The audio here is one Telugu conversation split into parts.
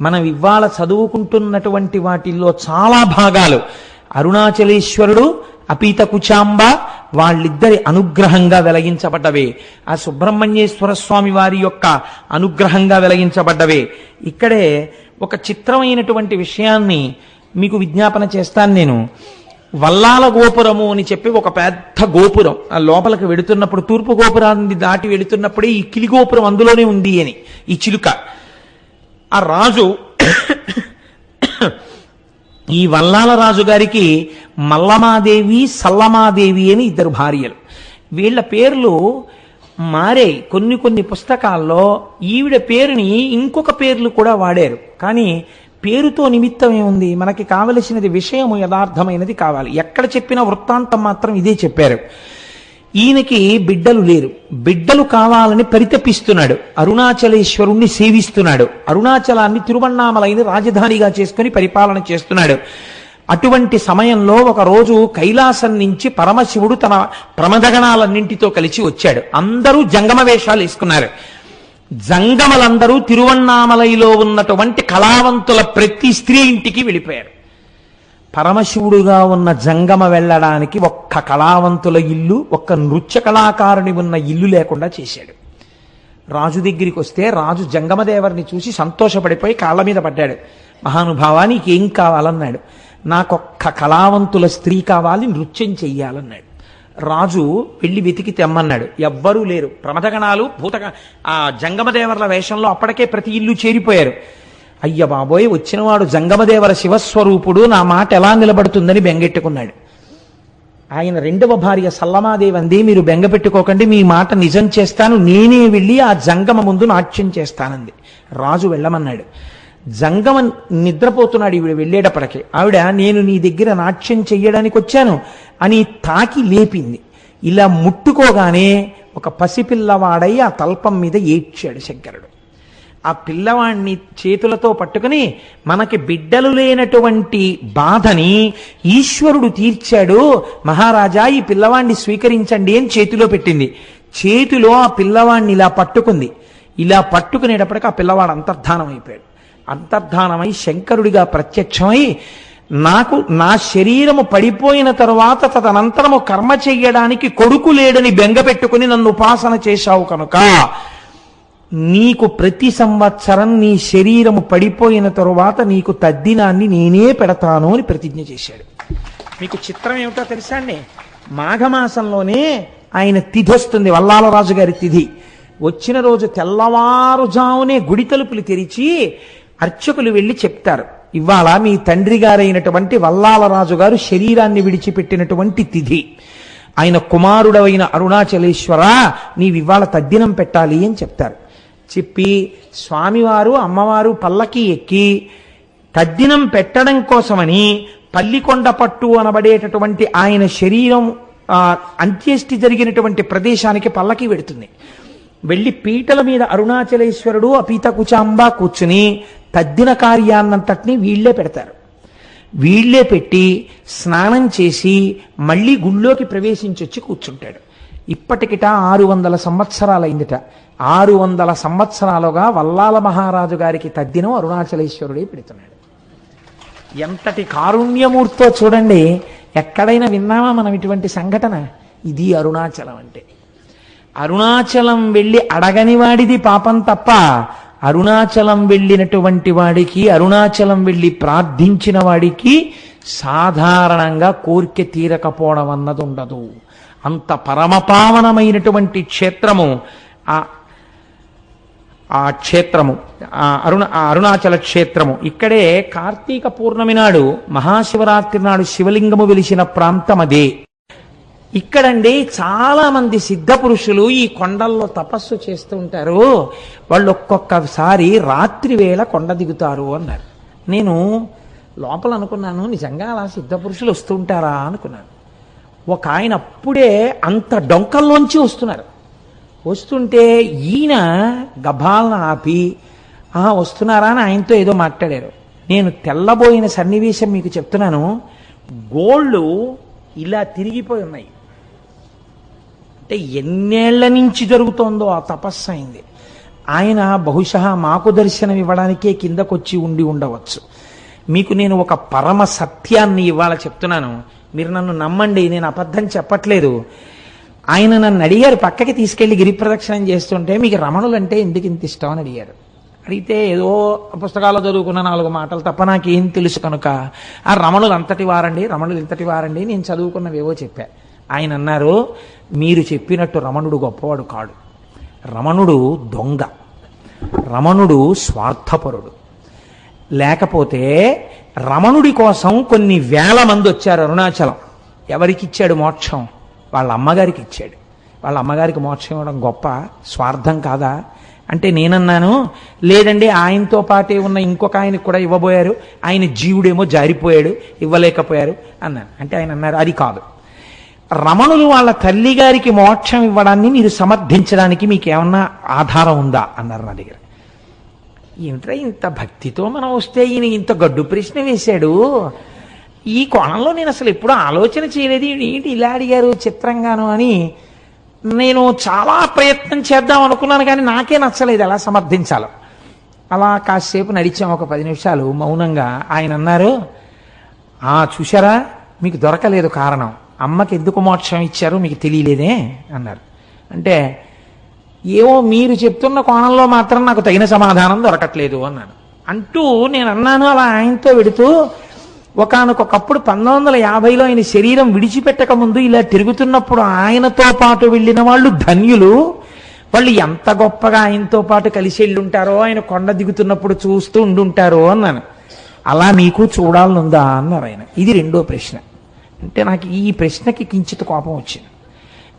మనం ఇవాళ చదువుకుంటున్నటువంటి వాటిల్లో చాలా భాగాలు. అరుణాచలేశ్వరుడు అపీత కుచాంబ వాళ్ళిద్దరి అనుగ్రహంగా వెలగించబడ్డవే. ఆ సుబ్రహ్మణ్యేశ్వర స్వామి వారి యొక్క అనుగ్రహంగా వెలగించబడ్డవే. ఇక్కడే ఒక చిత్రమైనటువంటి విషయాన్ని మీకు విజ్ఞాపన చేస్తాను నేను. వల్లాల గోపురము అని చెప్పి ఒక పెద్ద గోపురం. ఆ లోపలికి వెడుతున్నప్పుడు తూర్పు గోపురాన్ని దాటి వెడుతున్నప్పుడే ఈ కిలి గోపురం అందులోనే ఉంది అని. ఈ చిలుక. ఆ రాజు ఈ వల్లాల రాజు గారికి మల్లమాదేవి సల్లమాదేవి అని ఇద్దరు భార్యలు. వీళ్ళ పేర్లు మారే కొన్ని కొన్ని పుస్తకాల్లో ఈవిడ పేరుని ఇంకొక పేర్లు కూడా వాడారు. కానీ పేరుతో నిమిత్తం ఏముంది? మనకి కావలసినది విషయము యథార్థమైనది కావాలి. ఎక్కడ చెప్పిన వృత్తాంతం మాత్రం ఇదే చెప్పారు. ఈయనకి బిడ్డలు లేరు. బిడ్డలు కావాలని పరితపిస్తున్నాడు. అరుణాచలేశ్వరుణ్ణి సేవిస్తున్నాడు. అరుణాచలాన్ని తిరువన్నామలైన రాజధానిగా చేసుకుని పరిపాలన చేస్తున్నాడు. అటువంటి సమయంలో ఒకరోజు కైలాసం నుంచి పరమశివుడు తన ప్రమదగణాలన్నింటితో కలిసి వచ్చాడు. అందరూ జంగమ వేషాలు వేసుకున్నారు. జంగమలందరూ తిరువన్నామలైలో ఉన్నటువంటి కళావంతుల ప్రతి స్త్రీ ఇంటికి వెళ్ళిపోయారు. పరమశివుడుగా ఉన్న జంగమ వెళ్ళడానికి ఒక్క కళావంతుల ఇల్లు ఒక్క నృత్య కళాకారుని ఉన్న ఇల్లు లేకుండా చేశాడు. రాజు దగ్గరికి వస్తే రాజు జంగమదేవరిని చూసి సంతోషపడిపోయి కాళ్ళ మీద పడ్డాడు. మహానుభావా నీకేం కావాలన్నాడు. నాకొక్క కళావంతుల స్త్రీ కావాలి నృత్యం చెయ్యాలన్నాడు. రాజు వెళ్ళి వెతికి తెమ్మన్నాడు. ఎవ్వరూ లేరు. ప్రమదగణాలు భూతగ ఆ జంగమదేవర్ల వేషంలో అప్పటికే ప్రతి ఇల్లు చేరిపోయారు. అయ్య బాబోయ్ వచ్చినవాడు జంగమదేవర శివస్వరూపుడు నా మాట ఎలా నిలబడుతుందని బెంగెట్టుకున్నాడు. ఆయన రెండవ భార్య సల్లమాదేవి అంది మీరు బెంగ పెట్టుకోకండి మీ మాట నిజం చేస్తాను నేనే వెళ్ళి ఆ జంగమ ముందు నాట్యం చేస్తానంది. రాజు వెళ్ళమన్నాడు. జంగమ నిద్రపోతున్నాడు ఈవిడ వెళ్ళేటప్పటికి. ఆవిడ నేను నీ దగ్గర నాట్యం చెయ్యడానికి వచ్చాను అని తాకి లేపింది. ఇలా ముట్టుకోగానే ఒక పసిపిల్లవాడై ఆ తల్పం మీద ఏడ్చాడు శంకరుడు. ఆ పిల్లవాణ్ణి చేతులతో పట్టుకుని మనకి బిడ్డలు లేనటువంటి బాధని ఈశ్వరుడు తీర్చాడు. మహారాజా ఈ పిల్లవాణ్ణి స్వీకరించండి అని చేతిలో పెట్టింది. చేతిలో ఆ పిల్లవాణ్ణి ఇలా పట్టుకుంది. ఇలా పట్టుకునేటప్పటికి ఆ పిల్లవాడు అంతర్ధానం అయిపోయాడు. అంతర్ధానమై శంకరుడిగా ప్రత్యక్షమై నాకు నా శరీరము పడిపోయిన తరువాత తదనంతరము కర్మ చెయ్యడానికి కొడుకు లేడని బెంగ పెట్టుకుని నన్ను ఉపాసన చేశావు కనుక నీకు ప్రతి సంవత్సరం నీ శరీరము పడిపోయిన తరువాత నీకు తద్దినాన్ని నేనే పెడతాను అని ప్రతిజ్ఞ చేశాడు. మీకు చిత్రం ఏమిటో తెలుసా అండి? మాఘమాసంలోనే ఆయన తిథి వస్తుంది వల్లాలరాజు గారి తిథి. వచ్చిన రోజు తెల్లవారుజామునే గుడి తలుపులు తెరిచి అర్చకులు వెళ్ళి చెప్తారు. ఇవాళ మీ తండ్రి గారైనటువంటి వల్లాలరాజు గారు శరీరాన్ని విడిచిపెట్టినటువంటి తిథి. ఆయన కుమారుడవైన అరుణాచలేశ్వర నీవివాళ తద్దినం పెట్టాలి అని చెప్తారు. చెప్పి స్వామివారు అమ్మవారు పల్లకి ఎక్కి తద్దినం పెట్టడం కోసమని పల్లికొండ పట్టు అనబడేటటువంటి ఆయన శరీరం అంత్యేష్టి జరిగినటువంటి ప్రదేశానికి పల్లకి వెడుతుంది. వెళ్ళి పీటల మీద అరుణాచలేశ్వరుడు అపీత కుచాంబ కూర్చుని తద్దిన కార్యాన్నంతటినీ వీళ్ళే పెడతారు. వీళ్ళే పెట్టి స్నానం చేసి మళ్ళీ గుళ్ళోకి ప్రవేశించొచ్చి కూర్చుంటాడు. ఇప్పటికిట ఆరు వందల సంవత్సరాలైందిట. ఆరు వందల సంవత్సరాలుగా వల్లాల మహారాజు గారికి తద్దినం అరుణాచలేశ్వరుడే పెడుతున్నాడు. ఎంతటి కారుణ్యమూర్తో చూడండి ఎక్కడైనా విన్నామా మనం ఇటువంటి సంఘటన? ఇది అరుణాచలం అంటే. అరుణాచలం వెళ్ళి అడగని వాడిది పాపం తప్ప అరుణాచలం వెళ్ళినటువంటి వాడికి అరుణాచలం వెళ్ళి ప్రార్థించిన వాడికి సాధారణంగా కోరిక తీరకపోవడం అన్నది ఉండదు. అంత పరమపావనమైనటువంటి క్షేత్రము ఆ ఆ క్షేత్రము ఆ అరుణ ఆ అరుణాచల క్షేత్రము. ఇక్కడే కార్తీక పూర్ణమి నాడు మహాశివరాత్రి నాడు శివలింగము వెలిసిన ప్రాంతం అదే. ఇక్కడండి చాలా మంది సిద్ధ పురుషులు ఈ కొండల్లో తపస్సు చేస్తూ ఉంటారు. వాళ్ళు ఒక్కొక్కసారి రాత్రి వేళ కొండ దిగుతారు అన్నారు. నేను లోపల అనుకున్నాను నిజంగా అలా సిద్ధ పురుషులు వస్తుంటారా అనుకున్నాను. ఒక ఆయన అప్పుడే అంత డొంకల్లోంచి వస్తున్నారు. వస్తుంటే ఈయన గభాలను ఆపి వస్తున్నారా? అని ఆయనతో ఏదో మాట్లాడారు. నేను తెల్లబోయిన సన్నివేశం మీకు చెప్తున్నాను. గోళ్ళు ఇలా తిరిగిపోయి ఉన్నాయి. అంటే ఎన్నేళ్ళ నుంచి జరుగుతోందో ఆ తపస్సు అయింది. ఆయన బహుశా మాకు దర్శనం ఇవ్వడానికే కిందకొచ్చి ఉండి ఉండవచ్చు. మీకు నేను ఒక పరమ సత్యాన్ని ఇవాళ చెప్తున్నాను. మీరు నన్ను నమ్మండి నేను అబద్ధం చెప్పట్లేదు. ఆయన నన్ను అడిగారు పక్కకి తీసుకెళ్ళి గిరి ప్రదక్షిణం చేస్తుంటే మీకు రమణులు అంటే ఎందుకు ఇంత ఇష్టం అని అడిగారు. అడిగితే ఏదో పుస్తకాల్లో చదువుకున్న నాలుగు మాటలు తప్ప నాకేం తెలుసు కనుక ఆ రమణులు అంతటి వారండి రమణులు ఇంతటి వారండి నేను చదువుకున్నవేవో చెప్పా. ఆయన అన్నారు మీరు చెప్పినట్టు రమణుడు గొప్పవాడు కాడు. రమణుడు దొంగ. రమణుడు స్వార్థపరుడు. లేకపోతే రమణుడి కోసం కొన్ని వేల మంది వచ్చారు అరుణాచలం. ఎవరికి ఇచ్చాడు మోక్షం? వాళ్ళ అమ్మగారికి ఇచ్చాడు. వాళ్ళ అమ్మగారికి మోక్షం ఇవ్వడం గొప్ప స్వార్థం కాదా? అంటే నేనన్నాను లేదండి ఆయనతో పాటే ఉన్న ఇంకొక ఆయనకు కూడా ఇవ్వబోయారు. ఆయన జీవుడేమో జారిపోయాడు ఇవ్వలేకపోయారు అన్నాను. అంటే ఆయన అన్నారు అది కాదు. రమణులు వాళ్ళ తల్లి గారికి మోక్షం ఇవ్వడాన్ని మీరు సమర్థించడానికి మీకు ఏమన్నా ఆధారం ఉందా? అన్నారు నా దగ్గర. ఏమిట్రా ఇంత భక్తితో మనం వస్తే ఈయన ఇంత గడ్డు ప్రశ్న వేశాడు? ఈ కోణంలో నేను అసలు ఎప్పుడూ ఆలోచన చేయలేదు. ఏంటి ఇలా అడిగారు చిత్రంగాను అని. నేను చాలా ప్రయత్నం చేద్దాం అనుకున్నాను కానీ నాకే నచ్చలేదు ఎలా సమర్థించాలో. అలా కాసేపు నడిచాం ఒక పది నిమిషాలు. మౌనంగా ఆయన అన్నారు ఆ చూశారా? మీకు దొరకలేదు కారణం. అమ్మకి ఎందుకు మోక్షం ఇచ్చారో మీకు తెలియలేదే? అన్నారు. అంటే ఏవో మీరు చెప్తున్న కోణంలో మాత్రం నాకు తగిన సమాధానం దొరకట్లేదు అన్నాను అంటూ నేను అన్నాను అలా ఆయనతో వెడుతూ ఒకనకొకప్పుడు పంతొమ్మిది వందల యాభైలో ఆయన శరీరం విడిచిపెట్టక ముందు ఇలా తిరుగుతున్నప్పుడు ఆయనతో పాటు వెళ్ళిన వాళ్ళు ధన్యులు. వాళ్ళు ఎంత గొప్పగా ఆయనతో పాటు కలిసి వెళ్ళుంటారో ఆయన కొండ దిగుతున్నప్పుడు చూస్తూ ఉండుంటారో అన్నాను. అలా మీకు చూడాలనుందా? అన్నారు ఆయన. ఇది రెండో ప్రశ్న. అంటే నాకు ఈ ప్రశ్నకి కించిత కోపం వచ్చింది.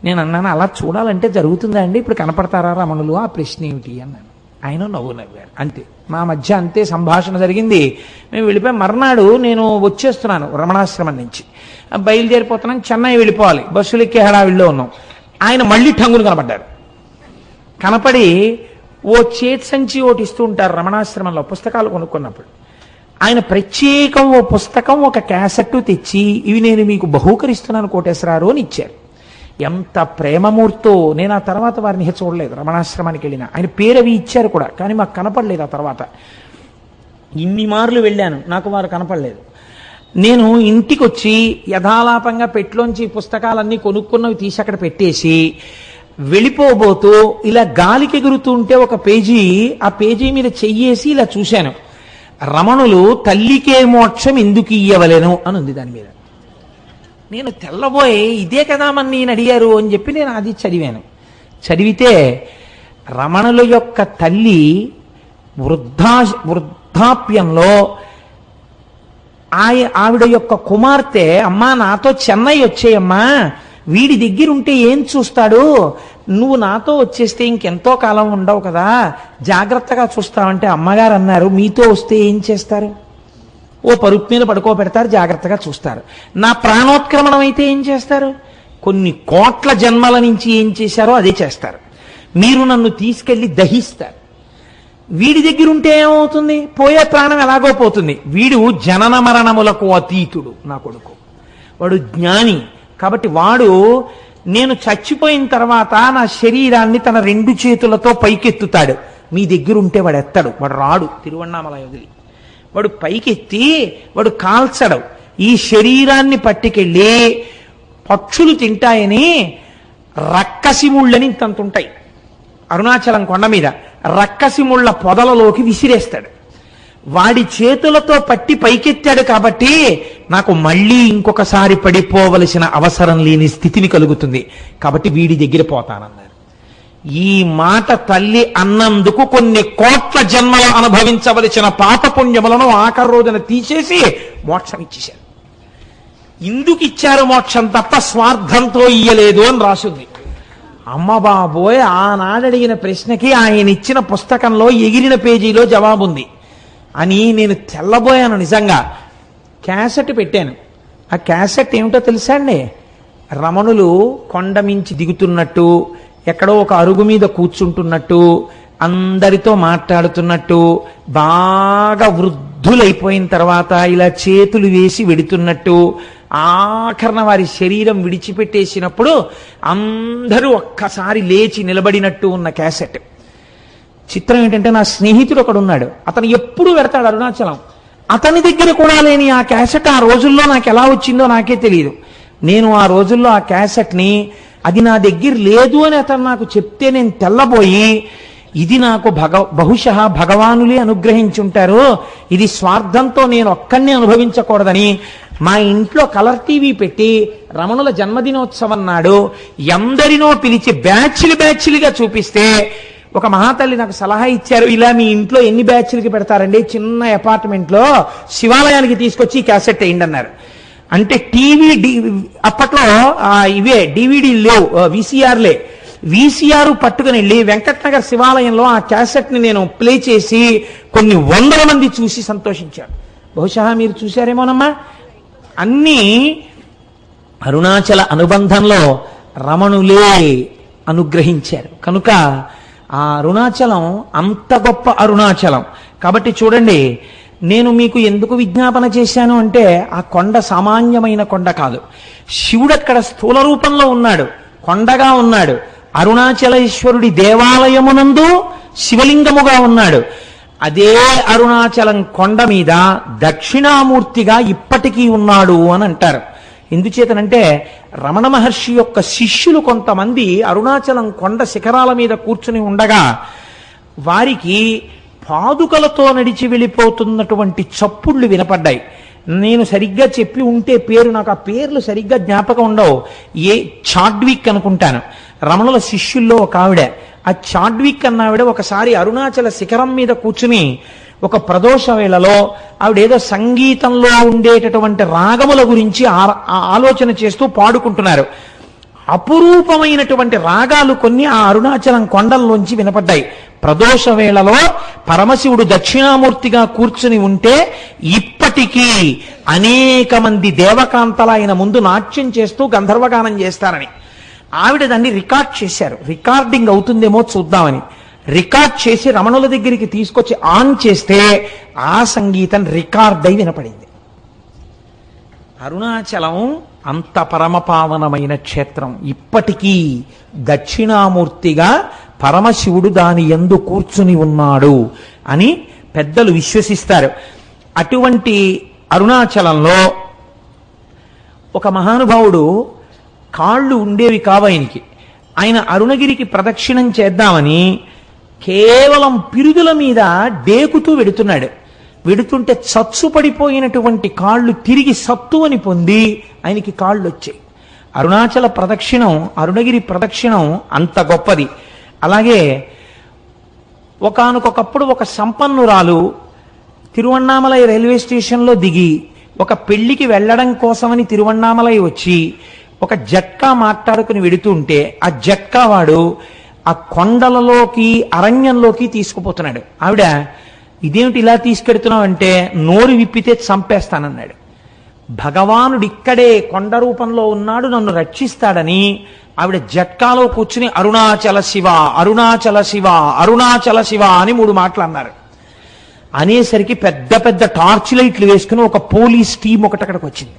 నేను అన్నాను అలా చూడాలంటే జరుగుతుందా అండి? ఇప్పుడు కనపడతారా రమణులు? ఆ ప్రశ్న ఏమిటి అన్నాను. ఆయన నవ్వు నవ్వారు. అంతే. మా మధ్య అంతే సంభాషణ జరిగింది. మేము వెళ్ళిపోయి. మర్నాడు నేను వచ్చేస్తున్నాను రమణాశ్రమం నుంచి. బయలుదేరిపోతున్నాను చెన్నై వెళ్ళిపోవాలి. బస్సులు ఎక్కే హడావిడిలో ఉన్నాం. ఆయన మళ్ళీ టంగులు కనపడ్డారు. కనపడి ఓ చేతి సంచి ఒకటి ఇస్తూ ఉంటారు రమణాశ్రమంలో పుస్తకాలు కొనుక్కున్నప్పుడు. ఆయన ప్రత్యేకం ఓ పుస్తకం ఒక క్యాసెట్ తెచ్చి ఇవి నేను మీకు బహూకరిస్తున్నాను కోటేశ్వరారు అని ఇచ్చారు. ఎంత ప్రేమమూర్తో నేను ఆ తర్వాత వారిని చూడలేదు రమణాశ్రమానికి వెళ్ళిన. ఆయన పేరు అవి ఇచ్చారు కూడా కానీ మాకు కనపడలేదు ఆ తర్వాత. ఇన్ని మార్లు వెళ్ళాను నాకు వారు కనపడలేదు. నేను ఇంటికి వచ్చి యథాలాపంగా పెట్లోంచి పుస్తకాలన్నీ కొనుక్కున్నవి తీసి అక్కడ పెట్టేసి వెళ్ళిపోబోతూ ఇలా గాలికి ఎగురుతూ ఉంటే ఒక పేజీ ఆ పేజీ మీద చెయ్యేసి ఇలా చూశాను. రమణులు తల్లికే మోక్షం ఎందుకు ఇయ్యవలేను అని ఉంది దాని మీద. నేను తెల్లబోయి ఇదే కదా మన నేను అడిగారు అని చెప్పి నేను అది చదివాను. చదివితే రమణుల యొక్క తల్లి వృద్ధా వృద్ధాప్యంలో ఆయ ఆవిడ యొక్క కుమార్తె అమ్మా నాతో చెన్నై వచ్చేయమ్మా వీడి దగ్గర ఉంటే ఏం చూస్తాడు? నువ్వు నాతో వచ్చేస్తే ఇంకెంతో కాలం ఉండవు కదా జాగ్రత్తగా చూస్తావంటే అమ్మగారు అన్నారు మీతో వస్తే ఏం చేస్తారు? ఓ పరుపు మీద పడుకోబెడతారు జాగ్రత్తగా చూస్తారు. నా ప్రాణోత్క్రమణం అయితే ఏం చేస్తారు? కొన్ని కోట్ల జన్మల నుంచి ఏం చేశారో అదే చేస్తారు. మీరు నన్ను తీసుకెళ్ళి దహిస్తారు. వీడి దగ్గర ఉంటే ఏమవుతుంది? పోయే ప్రాణం ఎలాగో పోతుంది. వీడు జనన మరణములకు అతీతుడు నా కొడుకు. వాడు జ్ఞాని. కాబట్టి వాడు నేను చచ్చిపోయిన తర్వాత నా శరీరాన్ని తన రెండు చేతులతో పైకెత్తుతాడు. మీ దగ్గర ఉంటే వాడు ఎత్తాడు. వాడు రాడు. తిరువണ്ണామల వదిలి. వాడు పైకెత్తి వాడు కాల్చడం. ఈ శరీరాన్ని పట్టుకెళ్ళి పక్షులు తింటాయని రక్కసిముళ్ళని ఇంతంత ఉంటాయి అరుణాచలం కొండ మీద రక్కసిముళ్ళ పొదలలోకి విసిరేస్తాడు. వాడి చేతులతో పట్టి పైకెత్తాడు కాబట్టి నాకు మళ్ళీ ఇంకొకసారి పడిపోవలసిన అవసరం లేని స్థితిని కలుగుతుంది. కాబట్టి వీడి దగ్గర పోతానన్నాడు. ఈ మాట తల్లి అన్నందుకు కొన్ని కోట్ల జన్మలు అనుభవించవలసిన పాపపుణ్యములను ఆఖరి రోజున తీసేసి మోక్షం ఇచ్చేశారు. ఇందుకు ఇచ్చారు మోక్షం తప్ప స్వార్థంతో ఇయ్యలేదు అని రాసుంది. అమ్మ బాబోయ్ ఆనాడు అడిగిన ప్రశ్నకి ఆయన ఇచ్చిన పుస్తకంలో ఎగిరిన పేజీలో జవాబుంది అని నేను తెల్లబోయాను నిజంగా. క్యాసెట్ పెట్టాను. ఆ క్యాసెట్ ఏమిటో తెలుసా అండి రమణులు కొండమించి దిగుతున్నట్టు ఎక్కడో ఒక అరుగు మీద కూర్చుంటున్నట్టు అందరితో మాట్లాడుతున్నట్టు బాగా వృద్ధులైపోయిన తర్వాత ఇలా చేతులు వేసి వెడుతున్నట్టు ఆఖరణ వారి శరీరం విడిచిపెట్టేసినప్పుడు అందరూ ఒక్కసారి లేచి నిలబడినట్టు ఉన్న క్యాసెట్. చిత్రం ఏంటంటే నా స్నేహితుడు ఒకడు ఉన్నాడు అతను ఎప్పుడు పెడతాడు అరుణాచలం. అతని దగ్గర కూడా లేని ఆ క్యాసెట్ ఆ రోజుల్లో నాకు ఎలా వచ్చిందో నాకే తెలియదు నేను ఆ రోజుల్లో ఆ క్యాసెట్ని అది నా దగ్గర లేదు అని అతను నాకు చెప్తే నేను తెల్లబోయి ఇది నాకు భగ బహుశ భగవానులే అనుగ్రహించుంటారు ఇది స్వార్థంతో నేను ఒక్కడిని అనుభవించకూడదని మా ఇంట్లో కలర్ టీవీ పెట్టి రమణుల జన్మదినోత్సవం నాడు ఎందరినో పిలిచి బ్యాచ్లు బ్యాచ్లుగా చూపిస్తే ఒక మహాతల్లి నాకు సలహా ఇచ్చారు ఇలా మీ ఇంట్లో ఎన్ని బ్యాచ్లకి పెడతారండి? చిన్న అపార్ట్మెంట్లో శివాలయానికి తీసుకొచ్చి క్యాసెట్ వేయండి అన్నారు. అంటే టీవీ అప్పట్లో ఇవే డివిడి లేవు విసిఆర్లే విసిఆర్ పట్టుకుని వెళ్ళి వెంకటనగర్ శివాలయంలో ఆ క్యాసెట్ని నేను ప్లే చేసి కొన్ని వందల మంది చూసి సంతోషించారు. బహుశా మీరు చూశారేమోనమ్మా? అన్నీ అరుణాచల అనుబంధంలో రమణులే అనుగ్రహించారు. కనుక ఆ అరుణాచలం అంత గొప్ప అరుణాచలం. కాబట్టి చూడండి నేను మీకు ఎందుకు విజ్ఞాపన చేశాను అంటే ఆ కొండ సామాన్యమైన కొండ కాదు. శివుడు అక్కడ స్థూల రూపంలో ఉన్నాడు. కొండగా ఉన్నాడు. అరుణాచలేశ్వరుడి దేవాలయమునందు శివలింగముగా ఉన్నాడు. అదే అరుణాచలం కొండ మీద దక్షిణామూర్తిగా ఇప్పటికీ ఉన్నాడు అని అంటారు. ఎందుచేతనంటే రమణ మహర్షి యొక్క శిష్యులు కొంతమంది అరుణాచలం కొండ శిఖరాల మీద కూర్చుని ఉండగా వారికి పాదుకలతో నడిచి వెళ్ళిపోతున్నటువంటి చప్పుళ్ళు వినపడ్డాయి. నేను సరిగ్గా చెప్పి ఉంటే పేరు నాకు ఆ పేర్లు సరిగ్గా జ్ఞాపకం ఉండవు. ఏ చాడ్విక్ అనుకుంటాను. రమణుల శిష్యుల్లో ఒక ఆవిడ ఆ చాడ్విక్ అన్న ఆవిడ ఒకసారి అరుణాచల శిఖరం మీద కూర్చుని ఒక ప్రదోష వేళలో ఆవిడ ఏదో సంగీతంలో ఉండేటటువంటి రాగముల గురించి ఆ ఆలోచన చేస్తూ పాడుకుంటున్నారు. అపురూపమైనటువంటి రాగాలు కొన్ని ఆ అరుణాచలం కొండల్లోంచి వినపడ్డాయి. ప్రదోష వేళలో పరమశివుడు దక్షిణామూర్తిగా కూర్చుని ఉంటే ఇప్పటికీ అనేక మంది దేవకాంతల ఆయన ముందు నాట్యం చేస్తూ గంధర్వగానం చేస్తారని. ఆవిడ దాన్ని రికార్డ్ చేశారు. రికార్డింగ్ అవుతుందేమో చూద్దామని. రికార్డ్ చేసి రమణుల దగ్గరికి తీసుకొచ్చి ఆన్ చేస్తే ఆ సంగీతం రికార్డ్ అయి వినపడింది. అరుణాచలం అంత పరమపావనమైన క్షేత్రం. ఇప్పటికీ దక్షిణామూర్తిగా పరమశివుడు దాని ఎందు కూర్చుని ఉన్నాడు అని పెద్దలు విశ్వసిస్తారు. అటువంటి అరుణాచలంలో ఒక మహానుభావుడు కాళ్ళు ఉండేవి కావు ఆయనకి. ఆయన అరుణగిరికి ప్రదక్షిణం చేద్దామని కేవలం పిరుదుల మీద డేకుతూ వెడుతున్నాడు. వెడుతుంటే చచ్చు పడిపోయినటువంటి కాళ్ళు తిరిగి సత్తువని పొంది ఆయనకి కాళ్ళు వచ్చాయి అరుణాచల ప్రదక్షిణం అరుణగిరి ప్రదక్షిణం అంత గొప్పది. అలాగే ఒకనకొకప్పుడు ఒక సంపన్నురాలు తిరువన్నామలై రైల్వే స్టేషన్లో దిగి ఒక పెళ్ళికి వెళ్ళడం కోసమని తిరువన్నామలై వచ్చి ఒక జట్కా మాట్లాడుకుని వెడుతుంటే ఆ జట్కా వాడు ఆ కొండలలోకి అరణ్యంలోకి తీసుకుపోతున్నాడు. ఆవిడ ఇదేమిటి ఇలా తీసుకెడుతున్నావు అంటే నోరు విప్పితే చంపేస్తానన్నాడు. భగవానుడు ఇక్కడే కొండ రూపంలో ఉన్నాడు నన్ను రక్షిస్తాడని ఆవిడ జట్కాలో కూర్చుని అరుణాచల శివ అరుణాచల శివ అరుణాచల శివ అని మూడు మాటలు అన్నారు. అనేసరికి పెద్ద పెద్ద టార్చ్ లైట్లు వేసుకుని ఒక పోలీస్ టీం ఒకటి అక్కడికి వచ్చింది.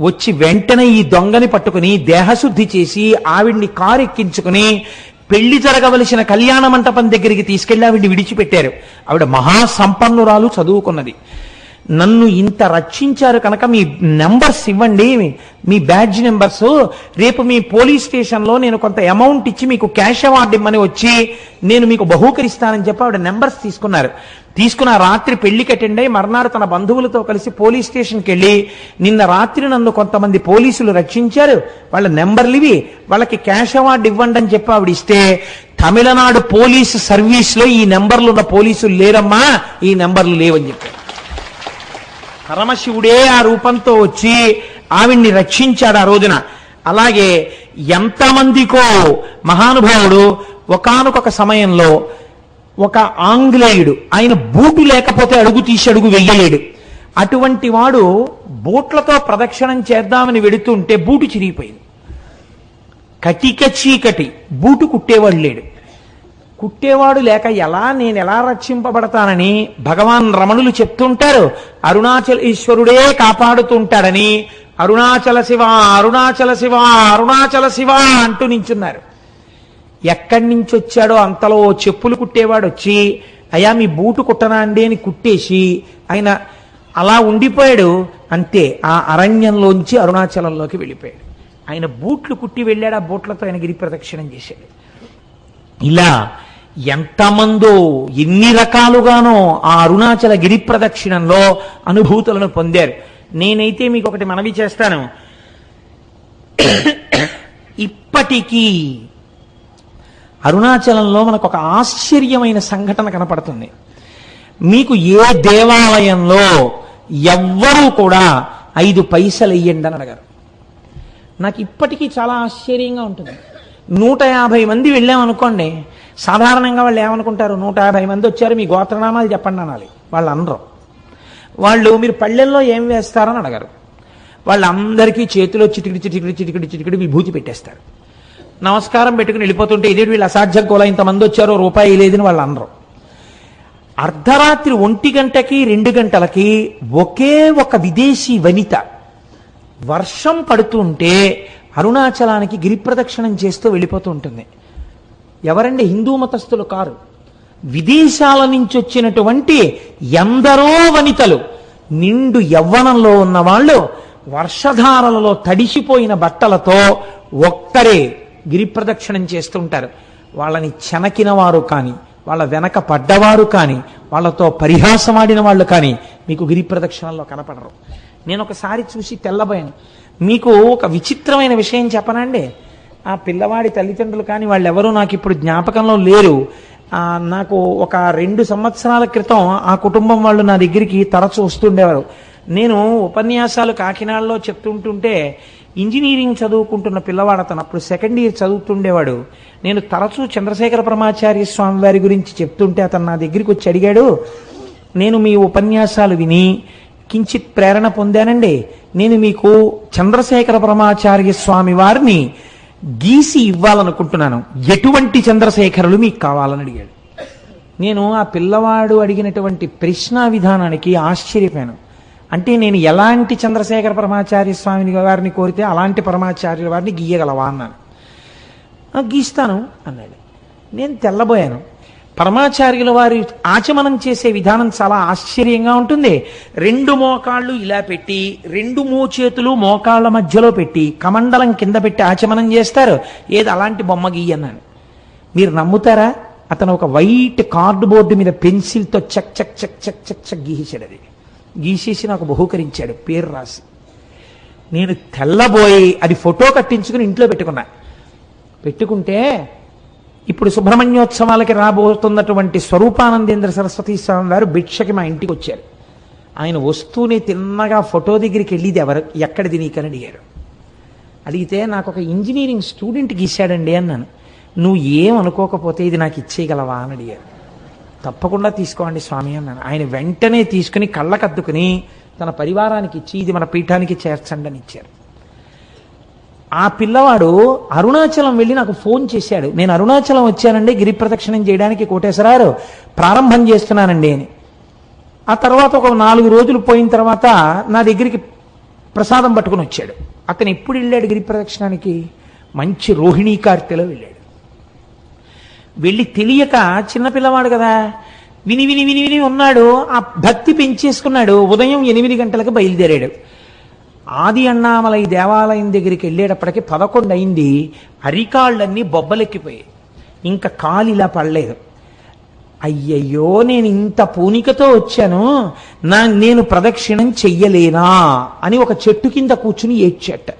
వచ్చి వెంటనే ఈ దొంగని పట్టుకుని దేహశుద్ధి చేసి ఆవిడ్ని కారు ఎక్కించుకుని పెళ్ళి జరగవలసిన కళ్యాణ మంటపం దగ్గరికి తీసుకెళ్ళి ఆవిడ్ని విడిచిపెట్టారు. ఆవిడ మహాసంపన్నురాలు చదువుకున్నది. నన్ను ఇంత రక్షించారు కనుక మీ నెంబర్స్ ఇవ్వండి మీ బ్యాడ్జ్ నెంబర్స్. రేపు మీ పోలీస్ స్టేషన్లో నేను కొంత అమౌంట్ ఇచ్చి మీకు క్యాష్ అవార్డు ఇమ్మని వచ్చి నేను మీకు బహూకరిస్తానని చెప్పి ఆవిడ నెంబర్స్ తీసుకున్నారు. తీసుకున్న రాత్రి పెళ్ళికి అటెండ్ అయి మర్నాడు తన బంధువులతో కలిసి పోలీస్ స్టేషన్కి వెళ్ళి నిన్న రాత్రి నన్ను కొంతమంది పోలీసులు రక్షించారు. వాళ్ళ నెంబర్లు ఇవి. వాళ్ళకి క్యాష్ అవార్డు ఇవ్వండి అని చెప్పి ఆవిడ ఇస్తే తమిళనాడు పోలీసు సర్వీస్లో ఈ నెంబర్లు ఉన్న పోలీసులు లేరమ్మా ఈ నెంబర్లు లేవని చెప్పారు పరమశివుడే ఆ రూపంతో వచ్చి ఆవిడ్ని రక్షించాడు ఆ రోజున. అలాగే ఎంతమందికో మహానుభావుడు ఒకనొక సమయంలో ఒక ఆంగ్లేయుడు ఆయన బూటు లేకపోతే అడుగు తీసి అడుగు వెయ్యలేడు అటువంటి వాడు బూట్లతో ప్రదక్షిణం చేద్దామని వెడుతుంటే బూటు చిరిగిపోయింది. కటిక చీకటి బూటు కుట్టేవాడు లేడు. కుట్టేవాడు లేక ఎలా నేను ఎలా రక్షింపబడతానని భగవాన్ రమణులు చెప్తుంటారు. అరుణాచల ఈశ్వరుడే కాపాడుతుంటాడని అరుణాచల శివ అరుణాచల శివ అరుణాచల శివ అంటూ నించున్నారు. ఎక్కడి నుంచి వచ్చాడో అంతలో చెప్పులు కుట్టేవాడు వచ్చి అయా మీ బూటు కుట్టనా అండి? అని కుట్టేసి ఆయన అలా ఉండిపోయాడు. అంతే ఆ అరణ్యంలోంచి అరుణాచలంలోకి వెళ్ళిపోయాడు. ఆయన బూట్లు కుట్టి వెళ్ళాడు ఆ బూట్లతో ఆయన గిరి ప్రదక్షిణం చేశాడు. ఇలా ఎంతమందో ఎన్ని రకాలుగానో ఆ అరుణాచల గిరి ప్రదక్షిణంలో అనుభూతులను పొందారు. నేనైతే మీకు ఒకటి మనవి చేస్తాను. ఇప్పటికీ అరుణాచలంలో మనకు ఒక ఆశ్చర్యమైన సంఘటన కనపడుతుంది. మీకు ఏ దేవాలయంలో ఎవ్వరూ కూడా ఐదు పైసలు ఇయ్యండి అని అడగారు. నాకు ఇప్పటికీ చాలా ఆశ్చర్యంగా ఉంటుంది. నూట యాభై మంది వెళ్ళామనుకోండి సాధారణంగా వాళ్ళు ఏమనుకుంటారు? నూట యాభై మంది వచ్చారు మీ గోత్రనామాలు చెప్పండి అనాలి. వాళ్ళు అనరు. వాళ్ళు మీరు పళ్ళెల్లో ఏం వేస్తారని అడగరు. వాళ్ళందరికీ చేతిలో చిటికిడి చిటికిడి చిటికిడి చిటికిడి విభూతి పెట్టేస్తారు. నమస్కారం పెట్టుకుని వెళ్ళిపోతుంటే ఇదే వీళ్ళు అసాధ్యం కూడా ఇంతమంది వచ్చారో రూపాయి లేదని వాళ్ళు అనరు. అర్ధరాత్రి ఒంటి గంటకి రెండు గంటలకి ఒకే ఒక విదేశీ వనిత వర్షం పడుతుంటే అరుణాచలానికి గిరిప్రదక్షిణం చేస్తూ వెళ్ళిపోతూ ఉంటుంది. ఎవరండి హిందూ మతస్థులు కారు? విదేశాల నుంచి వచ్చినటువంటి ఎందరో వనితలు నిండు యవ్వనంలో ఉన్న వాళ్ళు వర్షధారలలో తడిసిపోయిన బట్టలతో ఒక్కరే గిరి ప్రదక్షిణం చేస్తుంటారు. వాళ్ళని చెనకిన వారు కానీ వాళ్ళ వెనక పడ్డవారు కానీ వాళ్ళతో పరిహాసమాడిన వాళ్ళు కానీ మీకు గిరి ప్రదక్షిణల్లో కనపడరు. నేను ఒకసారి చూసి తెల్లబోయాను. మీకు ఒక విచిత్రమైన విషయం చెప్పనండి ఆ పిల్లవాడి తల్లిదండ్రులు కానీ వాళ్ళు ఎవరూ నాకు ఇప్పుడు జ్ఞాపకంలో లేరు. నాకు ఒక రెండు సంవత్సరాల క్రితం ఆ కుటుంబం వాళ్ళు నా దగ్గరికి తరచు వస్తుండేవారు. నేను ఉపన్యాసాలు కాకినాడలో చెప్తుంటుంటే ఇంజనీరింగ్ చదువుకుంటున్న పిల్లవాడు అతను అప్పుడు సెకండ్ ఇయర్ చదువుతుండేవాడు. నేను తరచూ చంద్రశేఖర పరమాచార్య స్వామి వారి గురించి చెప్తుంటే అతను నా దగ్గరికి వచ్చి అడిగాడు నేను మీ ఉపన్యాసాలు విని కించిత్ ప్రేరణ పొందానండి. నేను మీకు చంద్రశేఖర పరమాచార్య స్వామి వారిని గీసి ఇవ్వాలనుకుంటున్నాను. ఎటువంటి చంద్రశేఖరులు మీకు కావాలని అడిగాడు. నేను ఆ పిల్లవాడు అడిగినటువంటి ప్రశ్న విధానానికి ఆశ్చర్యపోయాను. అంటే నేను ఎలాంటి చంద్రశేఖర పరమాచార్య స్వామిని వారిని కోరితే అలాంటి పరమాచార్యుల వారిని గీయగలవా అన్నాను. గీస్తాను అన్నాడు. నేను తెల్లబోయాను. పరమాచార్యుల వారి ఆచమనం చేసే విధానం చాలా ఆశ్చర్యంగా ఉంటుంది. రెండు మోకాళ్ళు ఇలా పెట్టి రెండు మోచేతులు మోకాళ్ళ మధ్యలో పెట్టి కమండలం కింద పెట్టి ఆచమనం చేస్తారు. ఏది అలాంటి బొమ్మ గీయన్నాను మీరు నమ్ముతారా? అతను ఒక వైట్ కార్డు బోర్డు మీద పెన్సిల్తో చక్ చక్ చక్ చక్ చక్ చక్ గీసాడు అది. గీసేసి నాకు బహుకరించాడు. పేరు రాసి. నేను తెల్లబోయి అది ఫోటో కట్టించుకుని ఇంట్లో పెట్టుకున్నా. పెట్టుకుంటే ఇప్పుడు సుబ్రహ్మణ్యోత్సవాలకి రాబోతున్నటువంటి స్వరూపానందేంద్ర సరస్వతీ స్వామి వారు భిక్షకి మా ఇంటికి వచ్చారు. ఆయన వస్తూనే తిన్నగా ఫోటో దగ్గరికి వెళ్ళిది ఎవరు? ఎక్కడిది నీకని అడిగారు. అడిగితే నాకు ఒక ఇంజనీరింగ్ స్టూడెంట్ గీశాడండి అన్నాను. నువ్వు ఏమనుకోకపోతే ఇది నాకు ఇచ్చేయగలవా అని అడిగారు. తప్పకుండా తీసుకోండి స్వామి అన్నాను. ఆయన వెంటనే తీసుకుని కళ్ళకద్దుకుని తన పరివారానికి ఇచ్చి ఇది మన పీఠానికి చేర్చండి అని ఇచ్చారు. ఆ పిల్లవాడు అరుణాచలం వెళ్ళి నాకు ఫోన్ చేశాడు. నేను అరుణాచలం వచ్చానండి గిరి ప్రదక్షిణం చేయడానికి కోటేశ్వరారు ప్రారంభం చేస్తున్నానండి అని. ఆ తర్వాత ఒక నాలుగు రోజులు పోయిన తర్వాత నా దగ్గరికి ప్రసాదం పట్టుకుని వచ్చాడు. అతను ఎప్పుడు వెళ్ళాడు గిరి ప్రదక్షిణానికి? మంచి రోహిణీ కార్తెలో వెళ్ళాడు. వెళ్ళి తెలియక చిన్నపిల్లవాడు కదా విని విని విని విని ఉన్నాడు. ఆ భక్తి పెంచేసుకున్నాడు. ఉదయం ఎనిమిది గంటలకు బయలుదేరాడు. ఆది అన్నామలై దేవాలయం దగ్గరికి వెళ్ళేటప్పటికి పదకొండు అయింది. అరికాళ్ళన్నీ బొబ్బలెక్కిపోయాయి. ఇంకా కాలు ఇలా పడలేదు. అయ్యయ్యో నేను ఇంత పూనికతో వచ్చాను. నా నేను ప్రదక్షిణం చెయ్యలేనా అని ఒక చెట్టు కింద కూర్చుని ఏడ్చేట.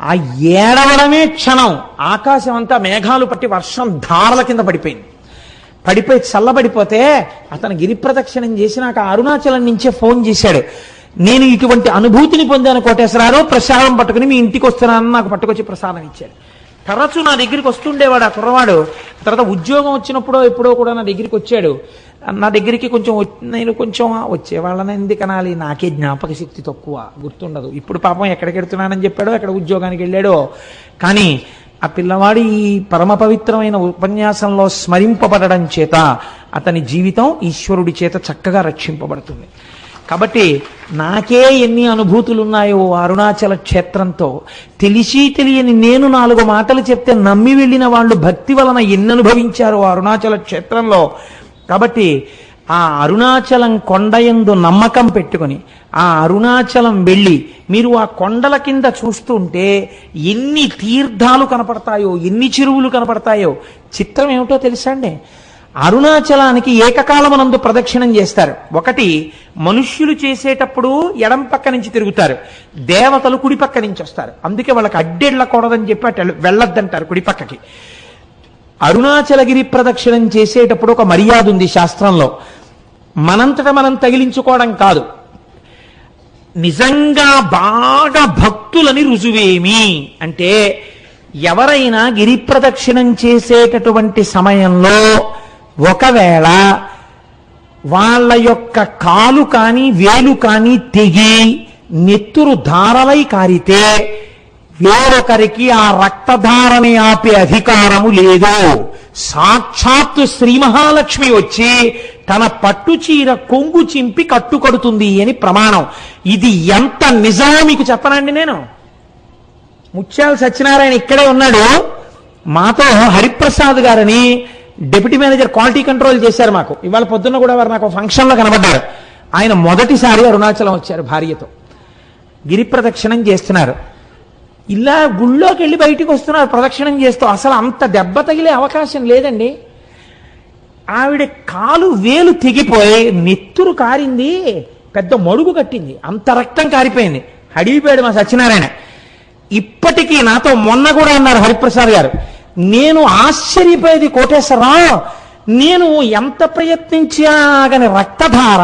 ఆ ఏడవడమే క్షణం. ఆకాశం అంతా మేఘాలు పట్టి వర్షం ధారల కింద పడిపోయింది. పడిపోయి చల్లబడిపోతే అతను గిరి ప్రదక్షిణం చేసి నాకు అరుణాచలం నుంచే ఫోన్ చేశాడు. నేను ఇటువంటి అనుభూతిని పొందాను కోటేశ్వరారు ప్రసాదం పట్టుకుని మీ ఇంటికి వస్తున్నానని నాకు పట్టుకొచ్చి ప్రసాదం ఇచ్చాడు. తరచూ నా దగ్గరికి వస్తుండేవాడు ఆ కుర్రవాడు. తర్వాత ఉద్యోగం వచ్చినప్పుడో ఎప్పుడో కూడా నా దగ్గరికి వచ్చాడు. నా దగ్గరికి కొంచెం నేను కొంచెం వచ్చేవాళ్ళని ఎందుకు అనాలి? నాకే జ్ఞాపక శక్తి తక్కువ గుర్తుండదు. ఇప్పుడు పాపం ఎక్కడికి వెళ్తున్నానని చెప్పాడో ఎక్కడ ఉద్యోగానికి వెళ్ళాడో. కానీ ఆ పిల్లవాడి ఈ పరమ పవిత్రమైన ఉపన్యాసంలో స్మరింపబడడం చేత అతని జీవితం ఈశ్వరుడి చేత చక్కగా రక్షింపబడుతుంది. కాబట్టి నాకే ఎన్ని అనుభూతులు ఉన్నాయో అరుణాచల క్షేత్రంతో తెలిసి తెలియని నేను నాలుగు మాటలు చెప్తే నమ్మి వెళ్ళిన వాళ్ళు భక్తి వలన ఎన్ని అనుభవించారో అరుణాచల క్షేత్రంలో. కాబట్టి ఆ అరుణాచలం కొండయందు నమ్మకం పెట్టుకొని ఆ అరుణాచలం వెళ్ళి మీరు ఆ కొండల కింద చూస్తుంటే ఎన్ని తీర్థాలు కనపడతాయో ఎన్ని చెరువులు కనపడతాయో చిత్రం ఏమిటో తెలుసా అండి? అరుణాచలానికి ఏకకాలమునందు ప్రదక్షిణం చేస్తారు. ఒకటి మనుష్యులు చేసేటప్పుడు ఎడం పక్క నుంచి తిరుగుతారు. దేవతలు కుడి పక్క నుంచి వస్తారు. అందుకే వాళ్ళకి అడ్డెళ్ళకూడదని చెప్పి అటు వెళ్ళొద్దంటారు కుడి పక్కకి. అరుణాచలగిరి ప్రదక్షిణం చేసేటప్పుడు ఒక మర్యాద ఉంది శాస్త్రంలో. మనంతట మనం తగిలించుకోవడం కాదు. నిజంగా బాగా భక్తులని రుజువేమి? అంటే ఎవరైనా గిరి ప్రదక్షిణం చేసేటటువంటి సమయంలో ఒకవేళ వాళ్ళ యొక్క కాలు కానీ వేలు కానీ తెగి నెత్తురు ధారలై కారితే వేరొకరికి ఆ రక్తధారని ఆపే అధికారము లేదు. సాక్షాత్తు శ్రీ మహాలక్ష్మి వచ్చి తన పట్టు చీర కొంగు చింపి కట్టుకడుతుంది అని ప్రమాణం. ఇది ఎంత నిజమో మీకు చెప్పనండి నేను. ముత్యాల సత్యనారాయణ ఇక్కడే ఉన్నాడు. మాతో హరిప్రసాద్ గారని డెప్యూటీ మేనేజర్ క్వాలిటీ కంట్రోల్ చేశారు మాకు. ఇవాళ పొద్దున్న కూడా వారు నాకు ఫంక్షన్లో కనబడ్డారు. ఆయన మొదటిసారి అరుణాచలం వచ్చారు భార్యతో. గిరి ప్రదక్షిణం చేస్తున్నారు. ఇలా గుళ్ళోకి వెళ్ళి బయటికి వస్తున్నారు ప్రదక్షిణం చేస్తూ. అసలు అంత దెబ్బ తగిలే అవకాశం లేదండి. ఆవిడ కాలు వేలు తెగిపోయి నెత్తురు కారింది పెద్ద మడుగు కట్టింది. అంత రక్తం కారిపోయింది. అడిగిపోయాడు మా సత్యనారాయణ. ఇప్పటికీ నాతో మొన్న కూడా అన్నారు హరిప్రసాద్ గారు. నేను ఆశ్చర్యపోయేది కోటేశ్వరరావు నేను ఎంత ప్రయత్నించాగని రక్తధార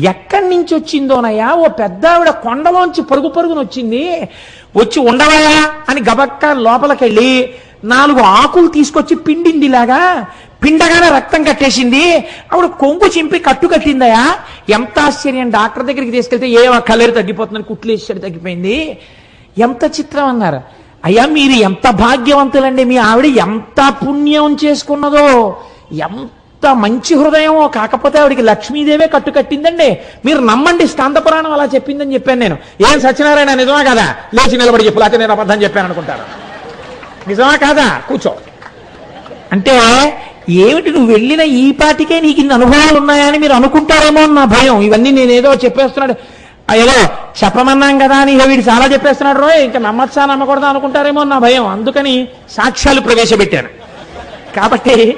ఎక్కడి నుంచి వచ్చిందోనయ్యా? ఓ పెద్ద ఆవిడ కొండలోంచి పరుగు పరుగున వచ్చింది. వచ్చి ఉండవయా అని గబక్క లోపలికెళ్ళి నాలుగు ఆకులు తీసుకొచ్చి పిండిందిలాగా పిండగానే రక్తం కట్టేసింది. ఆవిడ కొంగు చింపి కట్టు కట్టిందయా ఎంత ఆశ్చర్యం డాక్టర్ దగ్గరికి తీసుకెళ్తే ఏ కలర్ తగ్గిపోతుందని కుట్లేసాడు తగ్గిపోయింది. ఎంత చిత్రం అన్నారు. అయ్యా మీరు ఎంత భాగ్యవంతులండి? మీ ఆవిడ ఎంత పుణ్యం చేసుకున్నదో? ఎంత మంచి హృదయమో కాకపోతే ఆవిడికి లక్ష్మీదేవే కట్టు కట్టిందండి. మీరు నమ్మండి స్కాంద పురాణం అలా చెప్పిందని చెప్పాను నేను. ఏం సత్యనారాయణ నిజమా కదా? లేచి నిలబడి చెప్పు లేకపోతే నేను అబద్ధం చెప్పాను అనుకుంటారు. నిజమా కాదా? కూర్చో. అంటే ఏమిటి నువ్వు వెళ్ళిన ఈ పాటికే నీకు ఇన్ని అనుభవాలు ఉన్నాయని మీరు అనుకుంటారేమో అని నా భయం. ఇవన్నీ నేనేదో చెప్పేస్తున్నాడు. ఏదో చెప్పమన్నాం కదా అని ఇక వీడు చాలా చెప్పేస్తున్నాడు రో ఇంకా నమ్మచ్చా నమ్మకూడదా అనుకుంటారేమో నా భయం. అందుకని సాక్ష్యాలు ప్రవేశపెట్టాను. కాబట్టి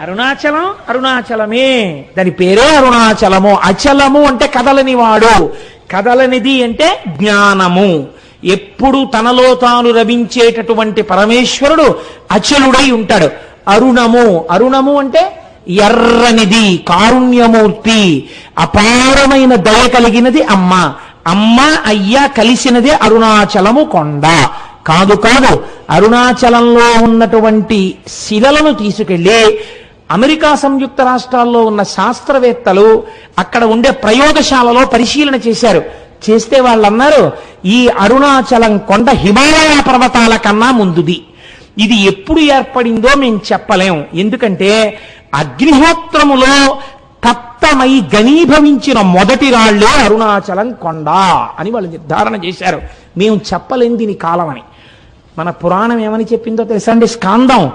అరుణాచలం అరుణాచలమే. దాని పేరే అరుణాచలము. అచలము అంటే కదలని వాడు. కదలనిది అంటే జ్ఞానము. ఎప్పుడు తనలో తాను రవించేటటువంటి పరమేశ్వరుడు అచలుడై ఉంటాడు. అరుణము. అరుణము అంటే ఎర్రనిది కారుణ్యమూర్తి అపారమైన దయ కలిగినది అమ్మ. అమ్మ అయ్య కలిసినదే అరుణాచలము కొండ. కాదు కాదు అరుణాచలంలో ఉన్నటువంటి శిలలను తీసుకెళ్ళి అమెరికా సంయుక్త రాష్ట్రాల్లో ఉన్న శాస్త్రవేత్తలు అక్కడ ఉండే ప్రయోగశాలలో పరిశీలన చేశారు. చేస్తే వాళ్ళన్నారు ఈ అరుణాచలం కొండ హిమాలయ పర్వతాల కన్నా ముందుది. ఇది ఎప్పుడు ఏర్పడిందో మేము చెప్పలేం. ఎందుకంటే అగ్నిహోత్రములో తప్తమై గనీభవించిన మొదటి రాళ్ళే అరుణాచలం కొండ అని వాళ్ళు నిర్ధారణ చేశారు. మేము చెప్పలేం దీని కాలమని. మన పురాణం ఏమని చెప్పిందో తెలుసా అండి? స్కాందం.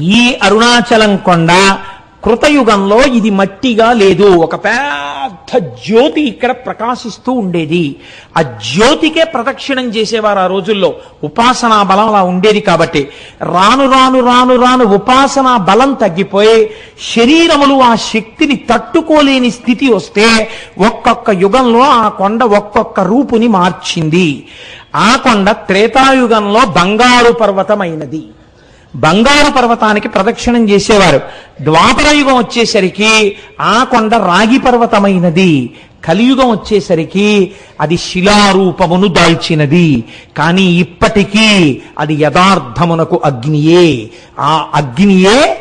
ఈ అరుణాచలం కొండ కృతయుగంలో ఇది మట్టిగా లేదు. ఒక పెద్ద జ్యోతి ఇక్కడ ప్రకాశిస్తూ ఉండేది. ఆ జ్యోతికే ప్రదక్షిణం చేసేవారు ఆ రోజుల్లో. ఉపాసనా బలం అలా ఉండేది కాబట్టి. రాను రాను రాను రాను ఉపాసనా బలం తగ్గిపోయి శరీరములు ఆ శక్తిని తట్టుకోలేని స్థితి వస్తే ఒక్కొక్క యుగంలో ఆ కొండ ఒక్కొక్క రూపుని మార్చింది. ఆ కొండ త్రేతాయుగంలో బంగారు పర్వతమైనది. బంగారు పర్వతానికి ప్రదక్షిణం చేసేవారు. ద్వాపర యుగం వచ్చేసరికి ఆ కొండ రాగి పర్వతమైనది. కలియుగం వచ్చేసరికి అది శిలారూపమును దాల్చినది. కానీ ఇప్పటికీ అది యథార్థమునకు అగ్నియే. ఆ అగ్నియే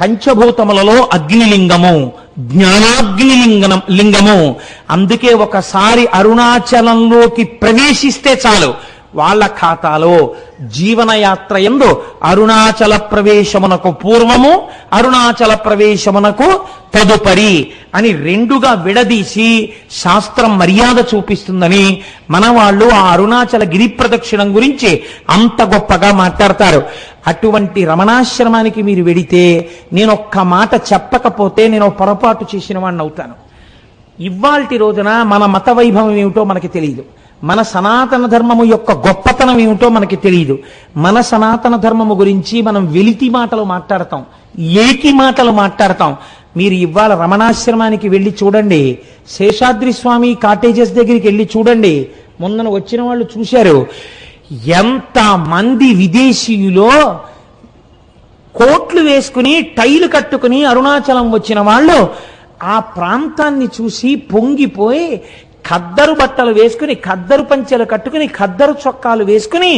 పంచభూతములలో అగ్నిలింగము జ్ఞానాగ్నిలింగనం లింగము. అందుకే ఒకసారి అరుణాచలంలోకి ప్రవేశిస్తే చాలు. వాళ్ళ ఖాతాలో జీవనయాత్ర ఎందు అరుణాచల ప్రవేశమునకు పూర్వము అరుణాచల ప్రవేశమునకు తదుపరి అని రెండుగా విడదీసి శాస్త్రం మర్యాద చూపిస్తుందని మన వాళ్ళు ఆ అరుణాచల గిరి ప్రదక్షిణం గురించి అంత గొప్పగా మాట్లాడతారు. అటువంటి రమణాశ్రమానికి మీరు వెడితే నేను ఒక్క మాట చెప్పకపోతే నేను పొరపాటు చేసిన వాడిని అవుతాను ఇవాల్టి రోజున మన మత వైభవం ఏమిటో మనకి తెలియదు మన సనాతన ధర్మము యొక్క గొప్పతనం ఏమిటో మనకి తెలియదు మన సనాతన ధర్మము గురించి మనం వెలితి మాటలు మాట్లాడతాం. ఏకి మాటలు మాట్లాడతాం. మీరు ఇవాళ రమణాశ్రమానికి వెళ్ళి చూడండి. శేషాద్రి స్వామి కాటేజెస్ దగ్గరికి వెళ్ళి చూడండి. మొన్న వచ్చిన వాళ్ళు చూశారు. ఎంత మంది విదేశీయులో కోట్లు వేసుకుని టైలు కట్టుకుని అరుణాచలం వచ్చిన వాళ్ళు ఆ ప్రాంతాన్ని చూసి పొంగిపోయి ఖద్దరు బట్టలు వేసుకుని ఖద్దరు పంచెలు కట్టుకుని ఖద్దరు చొక్కాలు వేసుకుని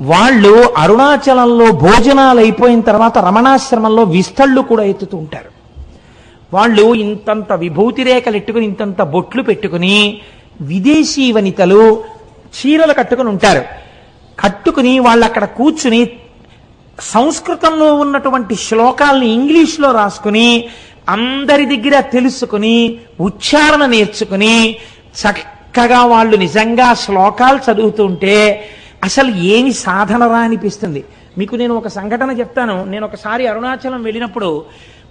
వాళ్ళు అరుణాచలంలో భోజనాలు అయిపోయిన తర్వాత రమణాశ్రమంలో విస్తళ్ళు కూడా ఎత్తుతూ ఉంటారు. వాళ్ళు ఇంతంత విభూతి రేఖలు ఎట్టుకుని ఇంతంత బొట్లు పెట్టుకుని విదేశీ వనితలు చీరలు కట్టుకుని ఉంటారు. కట్టుకుని వాళ్ళు అక్కడ కూర్చుని సంస్కృతంలో ఉన్నటువంటి శ్లోకాల్ని ఇంగ్లీష్లో రాసుకుని అందరి దగ్గర తెలుసుకుని ఉచ్చారణ నేర్చుకుని చక్కగా వాళ్ళు నిజంగా శ్లోకాలు చదువుతుంటే అసలు ఏమి సాధనరా అనిపిస్తుంది మీకు నేను ఒక సంఘటన చెప్తాను. నేను ఒకసారి అరుణాచలం వెళ్ళినప్పుడు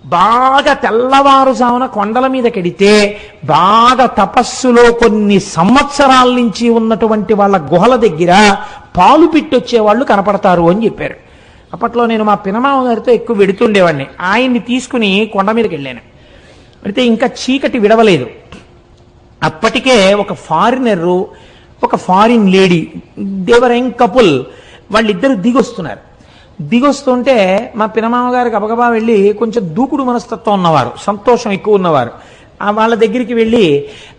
బాగా తెల్లవారుజామున కొండల మీద కడితే బాగా తపస్సులో కొన్ని సంవత్సరాల నుంచి ఉన్నటువంటి వాళ్ళ గుహల దగ్గర పాలు పిట్టొచ్చే వాళ్ళు కనపడతారు అని చెప్పారు. అప్పట్లో నేను మా పినమామ గారితో ఎక్కువ వెడుతుండేవాడిని. ఆయన్ని తీసుకుని కొండ మీదకి వెళ్ళాను. అయితే ఇంకా చీకటి విడవలేదు. అప్పటికే ఒక ఫారినరు ఒక foreign lady they were young couple వాళ్ళిద్దరు దిగొస్తున్నారు. దిగొస్తుంటే మా పినమామ గారు గబగబా వెళ్ళి కొంచెం దూకుడు మనస్తత్వం ఉన్నవారు సంతోషం ఎక్కువ ఉన్నవారు. ఆ వాళ్ళ దగ్గరికి వెళ్ళి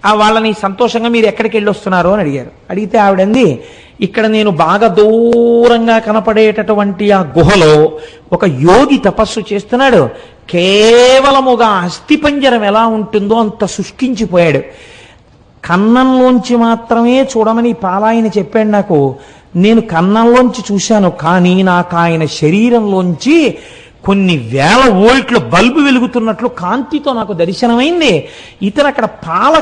ఆ వాళ్ళని సంతోషంగా మీరు ఎక్కడికి వెళ్ళి వస్తున్నారు అని అడిగారు. అడిగితే ఆవిడంది ఇక్కడ నేను బాగా దూరంగా కనపడేటటువంటి ఆ గుహలో ఒక యోగి తపస్సు చేస్తున్నాడు. కేవలముగా అస్థిపంజరం ఎలా ఉంటుందో అంత శుష్కించిపోయాడు. కన్నంలోంచి మాత్రమే చూడమని పాలాయన చెప్పాడు నాకు. నేను కన్నంలోంచి చూశాను కానీ నాకు ఆయన శరీరంలోంచి కొన్ని వేల వోల్ట్ల బల్బు వెలుగుతున్నట్లు కాంతితో నాకు దర్శనమైంది. ఇతను అక్కడ పాల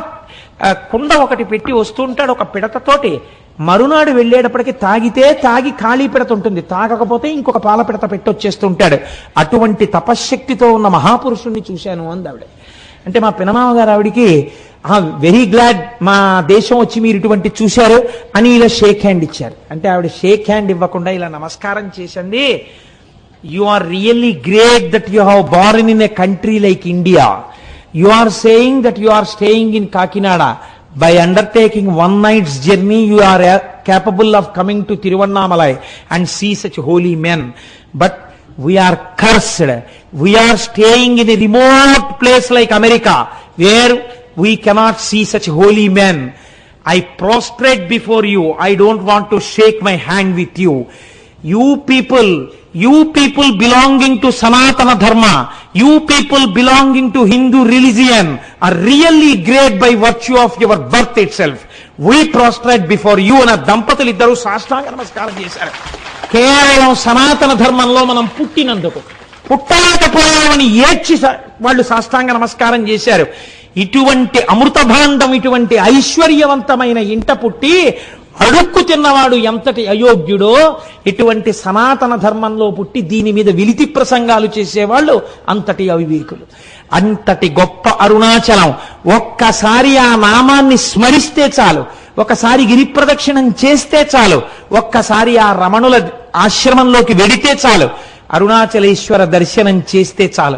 కుండ ఒకటి పెట్టి వస్తుంటాడు ఒక పిడతతోటి. మరునాడు వెళ్ళేటప్పటికి తాగితే తాగి ఖాళీ పిడత ఉంటుంది. తాగకపోతే ఇంకొక పాల పిడత పెట్టొచ్చేస్తుంటాడు. అటువంటి తపశ్శక్తితో ఉన్న మహాపురుషుణ్ణి చూశాను అంది ఆవిడ అంటే మా పినమామ గారు ఆవిడికి వెరీ గ్లాడ్ మా దేశం వచ్చి మీరు ఇటువంటి చూశారు అని ఇలా షేక్ హ్యాండ్ ఇచ్చారు. అంటే ఆవిడ షేక్ హ్యాండ్ ఇవ్వకుండా ఇలా నమస్కారం చేసింది. You are really great that you have born in a country like India you are saying that you are staying in Kakinada by undertaking one night's journey you are capable of coming to Tiruvannamalai and see such holy men but we are cursed we are staying in staying in a remote place we cannot see such holy men. I prostrate before you. I don't want to shake my hand with you. You people, you people belonging to Sanatana Dharma, you people belonging to Hindu religion are really great by virtue of your birth itself. We prostrate before you అన్న దంపతులు ఇద్దరు సాష్టాంగ నమస్కారం చేశారు కేవలం సనాతన ధర్మంలో మనం పుట్టినందుకు పుట్టలేకపోయామని ఏడ్చి స- వాళ్ళు సాష్టాంగ నమస్కారం చేశారు ఇటువంటి అమృతభాండం ఇటువంటి ఐశ్వర్యవంతమైన ఇంట పుట్టి అడుక్కు తిన్నవాడు ఎంతటి అయోగ్యుడో ఇటువంటి సనాతన ధర్మంలో పుట్టి దీని మీద విలితి ప్రసంగాలు చేసేవాళ్ళు అంతటి అవివేకులు. అంతటి గొప్ప అరుణాచలం. ఒక్కసారి ఆ నామాన్ని స్మరిస్తే చాలు. ఒకసారి గిరి ప్రదక్షిణం చేస్తే చాలు. ఒక్కసారి ఆ రమణుల ఆశ్రమంలోకి వెడితే చాలు. అరుణాచలేశ్వర దర్శనం చేస్తే చాలు.